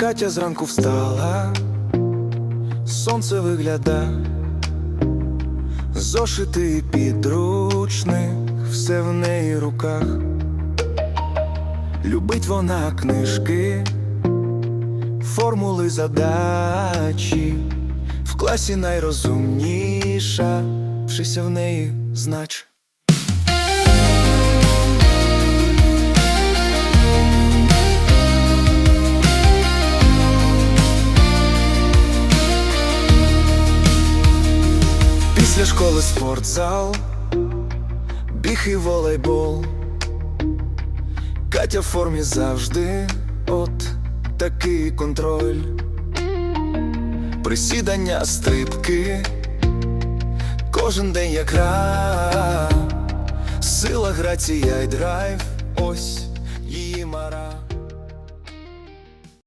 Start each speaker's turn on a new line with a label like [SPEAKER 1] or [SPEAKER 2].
[SPEAKER 1] Катя зранку встала, сонце вигляда, зошитий підручник, все в неї руках. Любить вона книжки, формули задачі, в класі найрозумніша, вшися в неї знач. Після школи спортзал, біг і волейбол. Катя в формі завжди, от такий контроль. Присідання, стрибки, кожен день як гра, сила, грація й драйв, ось